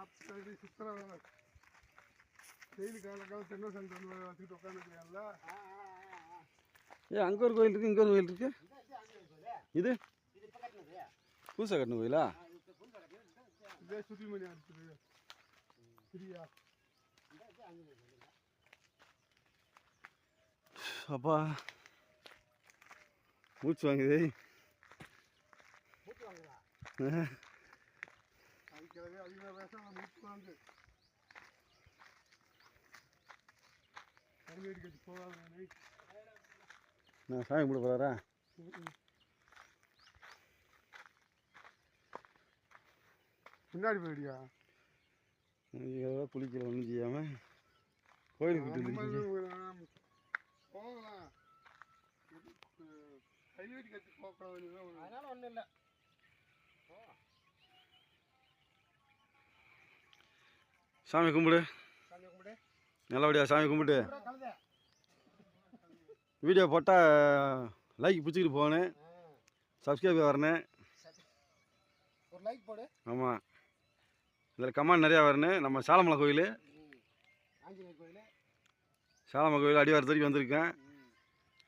ஆப்சைடு சுத்தர daily காலை காலம் தென்னை சந்தை வந்து வச்சுக்கிட்டு. ஏ அங்கே ஒரு கோயில் இருக்குது இங்கே ஒரு கோயில் இருக்குது இது. புதுசாக கட்டின கோயிலா? இது சுத்திமணி அடிச்சது சரியா. அப்பா. மூச்சு வாங்குது. மூச்சு வாங்குதா? அதுக்காகவே அதிகமாக பேச நான். கட்டி சாமி கும்பிட போகிறாரா முன்னாடி போயிடியா ஐயோ குளிக்கல ஒன்றும் செய்யாமல் கோயிலுக்கு விட்டு போகலாம். எதுக்கு கைவேடி கட்டி ஒரு அதனால ஒண்ணும் இல்ல. சாமி கும்பிடு. சாமி கும்பிடு. நல்லபடியா சாமி கும்பிட்டு. வீடியோ போட்டால் லைக் பிடிச்சிக்கிட்டு போகணும் சப்ஸ்கிரைப் வரணும் சரி. ஒரு லைக் போடு. ஆமாம் இதில் கமெண்ட் நிறையா வரணும் நம்ம சாலமலை கோயில். சாலமலை கோயில் அடிவாரத்து வரைக்கும் வந்திருக்கேன்.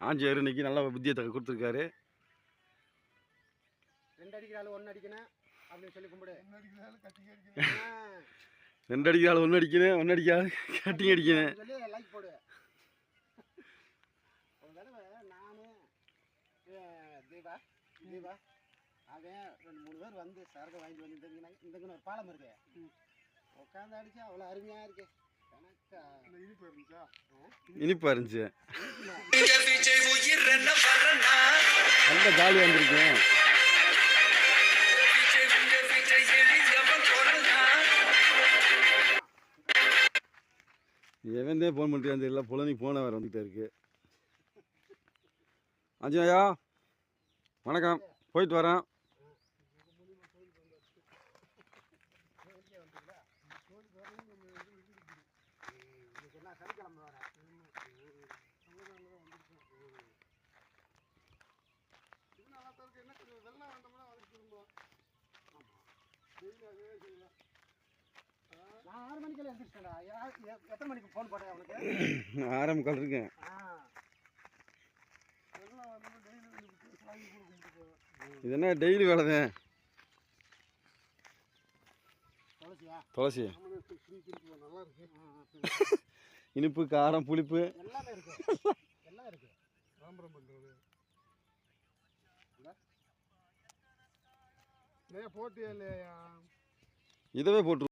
ஆஞ்சியார் இன்னைக்கு நல்ல புத்தியத்தை கொடுத்துருக்காரு. ரெண்டு அடிக்கிறாள் ஒன்று அடிக்கணும் அப்படின்னு சொல்லி கும்பிடு. என்ன அடிக்கிறாலும் கட்டி ரெண்டு அடிக்கால் ஒன்று அடிக்கணும் ஒன்று அடிக்காது. கட்டிங் அடிக்கணும் சொல்லி லைக் போடு ஒரு தீபா தீபா அவன் ரெண்டு மூணு பேர் வந்து சரக்கு வாங்கிட்டு வந்து இந்தங்கன இந்தங்கன ஒரு பாலம் இருக்கு உட்காந்து அடிச்சா அவ்வளோ அருமையாக இருக்கு எனக்கா இனிப்பு இருந்துச்சா. இனிப்பாக இருந்துச்சு இனிப்புல. நல்ல ஜாலியாக இருந்திருக்கேன் எவன்தே ஃபோன் பண்ணிட்டு தெரியல. புலனி போன வேறு வந்துகிட்டே இருக்கு. அஞ்சயா வணக்கம். போயிட்டு வரேன். என்ன சனிக்கிழமை கொஞ்சம் வெள்ளம் வந்தோம்னா அதுக்கு திரும்பலாம் டெய்லி அதே செய்யலாம் ஆறு மணிக்கெல்லாம் எத்தனை மணிக்கு ஃபோன் போட்டேன் அவனுக்கு இது என்ன டெய்லி வேலை தான் துளசி. இனிப்பு காரம் புளிப்பு. எல்லாமே இருக்கு. எல்லாம் இருக்கு. விளம்பரம் பண்ணுறது நிறைய போட்டியா இல்லையா? இதவே போட்டு